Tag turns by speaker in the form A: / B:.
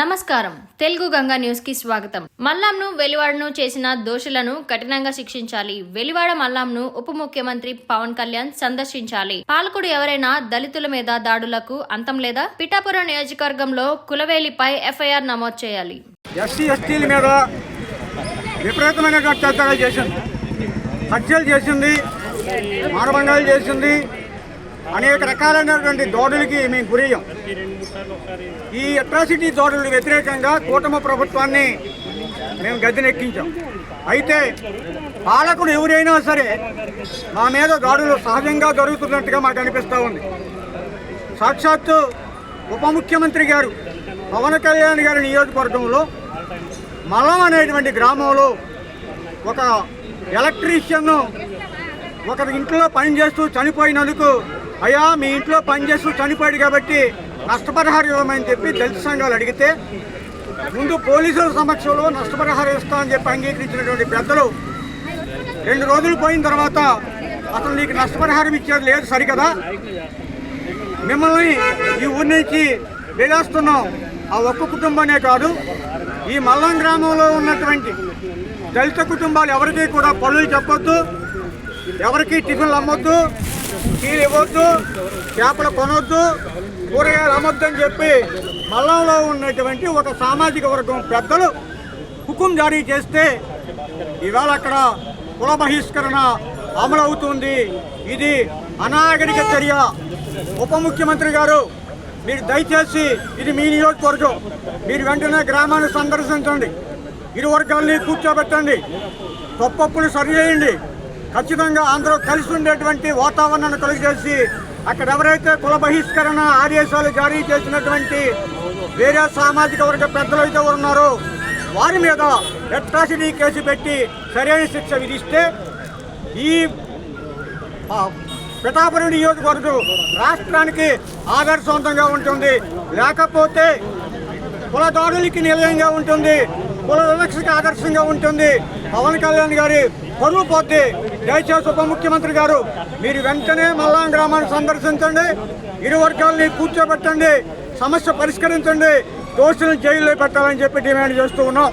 A: నమస్కారం. తెలుగు గంగా న్యూస్కి స్వాగతం. మల్లాంను వెలివాడను చేసిన దోషులను కఠినంగా శిక్షించాలి. వెలివాడ మల్లాంను ఉప ముఖ్యమంత్రి పవన్ కళ్యాణ్ సందర్శించాలి. పాలకుడు ఎవరైనా దళితుల మీద దాడులకు అంతం లేదా? పిఠాపురం నియోజకవర్గంలో కులవేలిపై ఎఫ్ఐఆర్ నమోదు చేయాలి.
B: ఎస్సీ ఎస్టీల మీద విపరీతమైన అత్యాచారాలు చేసింది. హత్యలు చేసింది మానభంగాలు చేసింది అనేక రకాలైనటువంటి దోడులకి మేము గురయ్యాం. ఈ అట్రాసిటీ దోడులకు వ్యతిరేకంగా కూటమి ప్రభుత్వాన్ని మేము గద్దెనెక్కించాం. అయితే పాలకుడు ఎవరైనా సరే మా మీద దాడులు సహజంగా జరుగుతున్నట్టుగా మాకు అనిపిస్తూ ఉంది. సాక్షాత్తు ఉప ముఖ్యమంత్రి గారు పవన్ కళ్యాణ్ గారి నియోజకవర్గంలో మలం అనేటువంటి గ్రామంలో ఒక ఎలక్ట్రీషియన్ను ఒక ఇంట్లో పనిచేస్తూ చనిపోయినందుకు అయ్యా మీ ఇంట్లో పనిచేస్తూ చనిపోయాడు కాబట్టి నష్టపరిహారం ఇవ్వమని చెప్పి దళిత సంఘాలు అడిగితే ముందు పోలీసుల సమక్షంలో నష్టపరిహారం ఇస్తామని చెప్పి అంగీకరించినటువంటి పెద్దలు రెండు రోజులు పోయిన తర్వాత అసలు నీకు నష్టపరిహారం ఇచ్చేది లేదు సరికదా? మిమ్మల్ని ఈ ఊరి నుంచి వెళ్ళేస్తున్నాం. ఆ ఒక్క కుటుంబమే కాదు ఈ మల్లం గ్రామంలో ఉన్నటువంటి దళిత కుటుంబాలు ఎవరికీ కూడా పనులు చెప్పొద్దు ఎవరికీ టిఫిన్లు అమ్మొద్దు టీలు ఇవ్వద్దు చేపలు కొనొద్దు కూరగాయలు అమ్మొద్దని చెప్పి మల్లంలో ఉన్నటువంటి ఒక సామాజిక వర్గం పెద్దలు హుకుం జారీ చేస్తే ఇవాళ అక్కడ కుల బహిష్కరణ అమలవుతుంది. ఇది అనాగరిక చర్య. ఉప ముఖ్యమంత్రి గారు మీరు దయచేసి ఇది మీ నియోజకవర్గం. మీరు వెంటనే గ్రామాన్ని సందర్శించండి. ఇరు వర్గాల్ని కూర్చోబెట్టండి. తప్పప్పులు సరిచేయండి. ఖచ్చితంగా అందరూ కలిసి ఉండేటువంటి వాతావరణాన్ని కలిగజేసి అక్కడ ఎవరైతే కుల బహిష్కరణ ఆదేశాలు జారీ చేసినటువంటి వేరే సామాజిక వర్గ పెద్దలు అయితే ఉన్నారో వారి మీద అట్రాసిటీ కేసు పెట్టి సరైన శిక్ష విధిస్తే ఈ పిఠాపురం నియోజకవర్గం రాష్ట్రానికి ఆదర్శవంతంగా ఉంటుంది. లేకపోతే కులదారులకి నిలయంగా ఉంటుంది. కుల వివక్షకి ఆదర్శంగా ఉంటుంది. పవన్ కళ్యాణ్ గారి పరువు పోతే దయచేసి ఉప ముఖ్యమంత్రి గారు మీరు వెంటనే మల్లాం గ్రామాన్ని సందర్శించండి ఇరు వర్గాల్ని కూర్చోబెట్టండి సమస్య పరిష్కరించండి దోషులను జైల్లో పెట్టాలని చెప్పి డిమాండ్ చేస్తూ ఉన్నాం.